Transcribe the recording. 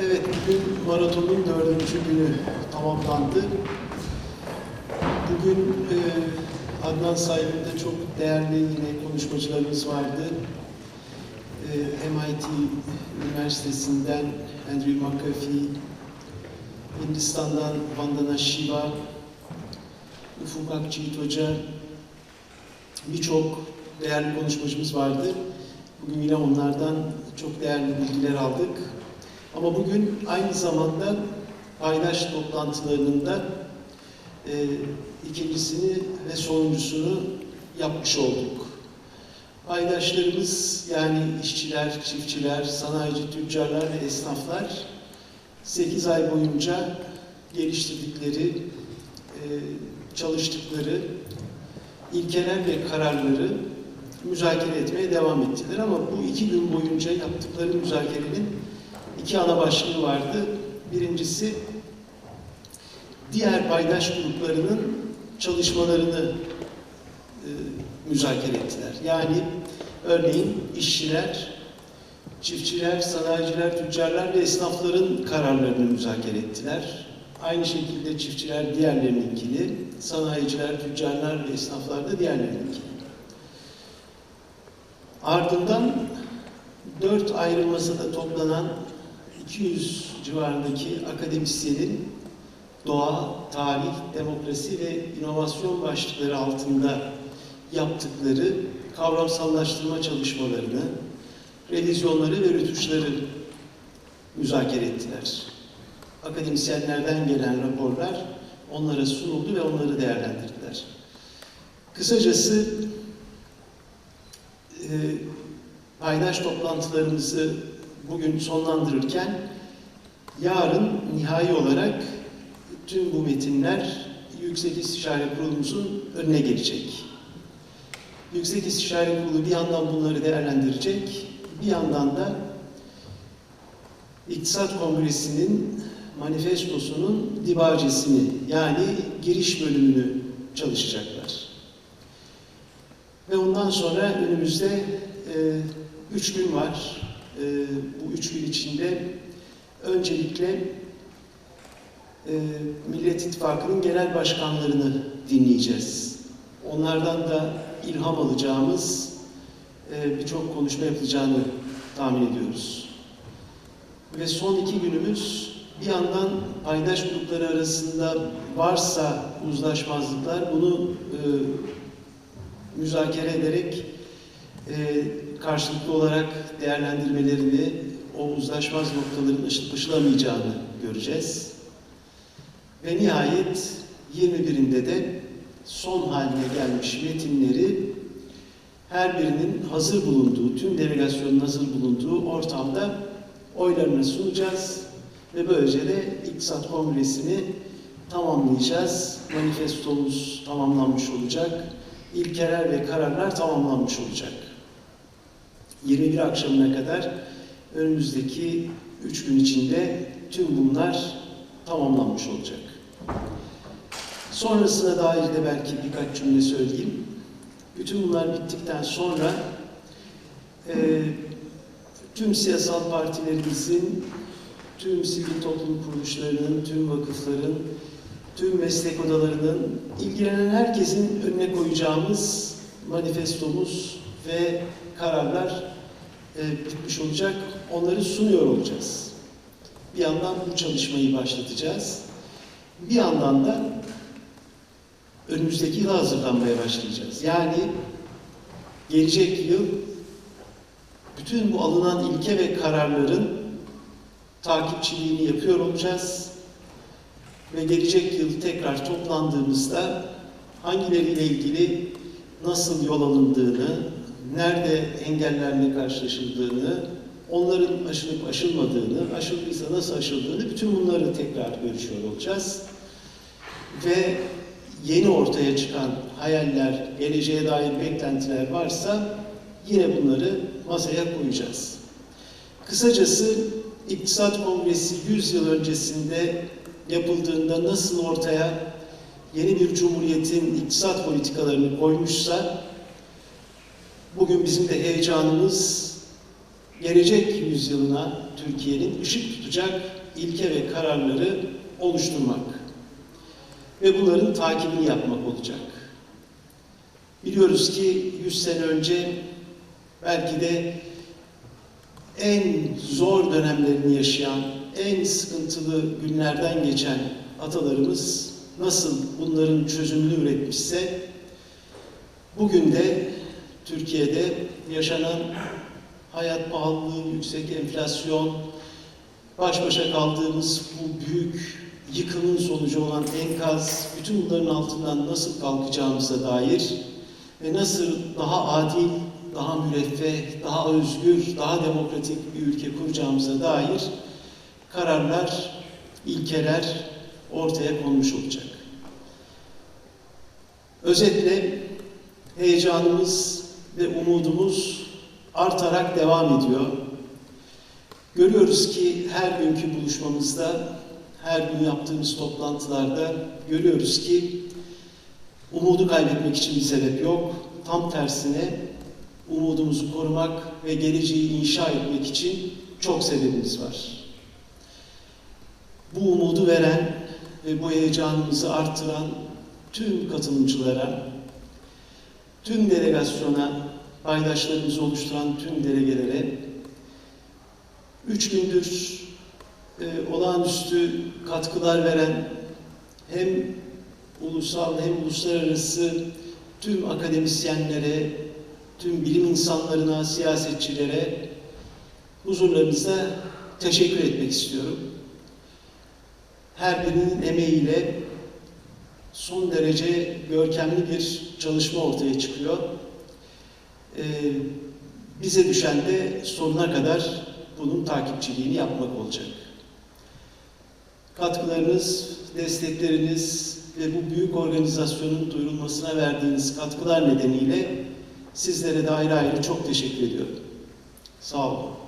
Evet, bugün maratonun dördüncü günü tamamlandı. Bugün e, Adnan sahibinde çok değerli yine konuşmacılarımız vardı. E, MIT Üniversitesi'nden Andrew McAfee, Hindistan'dan Vandana Shiva, Ufuk Akçıgit Hoca, birçok değerli konuşmacımız vardı. Bugün yine onlardan çok değerli bilgiler aldık. Ama bugün aynı zamanda paydaş toplantılarının da e, ikincisini ve sonuncusunu yapmış olduk. Paydaşlarımız yani işçiler, çiftçiler, sanayici, tüccarlar ve esnaflar 8 ay boyunca geliştirdikleri, e, çalıştıkları ilkeler ve kararları müzakere etmeye devam ettiler. Ama bu iki gün boyunca yaptıkları müzakerenin iki ana başlığı vardı. Birincisi diğer paydaş gruplarının çalışmalarını e, müzakere ettiler. Yani örneğin işçiler, çiftçiler, sanayiciler, tüccarlar ve esnafların kararlarını müzakere ettiler. Aynı şekilde çiftçiler diğerlerininkini, sanayiciler, tüccarlar ve esnaflar da diğerlerininkini. Ardından dört ayrı masada toplanan 200 civarındaki akademisyenin doğa, tarih, demokrasi ve inovasyon başlıkları altında yaptıkları kavramsallaştırma çalışmalarını, revizyonları ve rötuşları müzakere ettiler. Akademisyenlerden gelen raporlar onlara sunuldu ve onları değerlendirdiler. Kısacası e, paydaş toplantılarımızı bugün sonlandırırken yarın nihai olarak tüm bu metinler Yüksek İstişare Kurulumuzun önüne gelecek. Yüksek İstişare Kurulu bir yandan bunları değerlendirecek, bir yandan da İktisat Kongresi'nin manifestosunun dibacesini yani giriş bölümünü çalışacaklar. Ve ondan sonra önümüzde e, üç gün var. E, bu üç gün içinde öncelikle e, Millet İttifakı'nın genel başkanlarını dinleyeceğiz. Onlardan da ilham alacağımız e, birçok konuşma yapılacağını tahmin ediyoruz. Ve son iki günümüz bir yandan paydaş grupları arasında varsa uzlaşmazlıklar bunu e, müzakere ederek karşılıklı olarak değerlendirmelerini, o uzlaşmaz noktaların ışıl ışılamayacağını göreceğiz. Ve nihayet 21'inde de son haline gelmiş metinleri her birinin hazır bulunduğu, tüm delegasyonun hazır bulunduğu ortamda oylarına sunacağız ve böylece de İktisat Kongresi'ni tamamlayacağız. Manifestomuz tamamlanmış olacak. İlkeler ve kararlar tamamlanmış olacak. 21 akşamına kadar önümüzdeki 3 gün içinde tüm bunlar tamamlanmış olacak. Sonrasına dair de belki birkaç cümle söyleyeyim. Bütün bunlar bittikten sonra e, tüm siyasal partilerimizin, tüm sivil toplum kuruluşlarının, tüm vakıfların, tüm meslek odalarının, ilgilenen herkesin önüne koyacağımız manifestomuz ve kararlar e, bitmiş olacak. Onları sunuyor olacağız. Bir yandan bu çalışmayı başlatacağız. Bir yandan da önümüzdeki yıla hazırlanmaya başlayacağız. Yani gelecek yıl bütün bu alınan ilke ve kararların takipçiliğini yapıyor olacağız. Ve gelecek yıl tekrar toplandığımızda hangileriyle ilgili nasıl yol alındığını, nerede engellerle karşılaşıldığını, onların aşılıp aşılmadığını, aşıldıysa nasıl aşıldığını bütün bunları tekrar görüşüyor olacağız. Ve yeni ortaya çıkan hayaller, geleceğe dair beklentiler varsa yine bunları masaya koyacağız. Kısacası İktisat Kongresi 100 yıl öncesinde yapıldığında nasıl ortaya yeni bir cumhuriyetin iktisat politikalarını koymuşsa bugün bizim de heyecanımız gelecek yüzyılına Türkiye'nin ışık tutacak ilke ve kararları oluşturmak ve bunların takibini yapmak olacak. Biliyoruz ki 100 sene önce belki de en zor dönemlerini yaşayan, en sıkıntılı günlerden geçen atalarımız nasıl bunların çözümünü üretmişse bugün de Türkiye'de yaşanan hayat pahalılığı, yüksek enflasyon, baş başa kaldığımız bu büyük yıkımın sonucu olan enkaz, bütün bunların altından nasıl kalkacağımıza dair ve nasıl daha adil, daha müreffeh, daha özgür, daha demokratik bir ülke kuracağımıza dair kararlar, ilkeler ortaya konmuş olacak. Özetle heyecanımız ve umudumuz artarak devam ediyor. Görüyoruz ki her günkü buluşmamızda, her gün yaptığımız toplantılarda görüyoruz ki umudu kaybetmek için bir sebep yok. Tam tersine umudumuzu korumak ve geleceği inşa etmek için çok sebebimiz var. Bu umudu veren ve bu heyecanımızı artıran tüm katılımcılara, tüm delegasyona, paydaşlarımızı oluşturan tüm delegelere, üç gündür e, olağanüstü katkılar veren hem ulusal hem uluslararası tüm akademisyenlere, tüm bilim insanlarına, siyasetçilere huzurlarınızda teşekkür etmek istiyorum. Her birinin emeğiyle son derece görkemli bir çalışma ortaya çıkıyor. Ee, bize düşen de sonuna kadar bunun takipçiliğini yapmak olacak. Katkılarınız, destekleriniz ve bu büyük organizasyonun duyurulmasına verdiğiniz katkılar nedeniyle sizlere de ayrı ayrı çok teşekkür ediyorum. Sağ olun.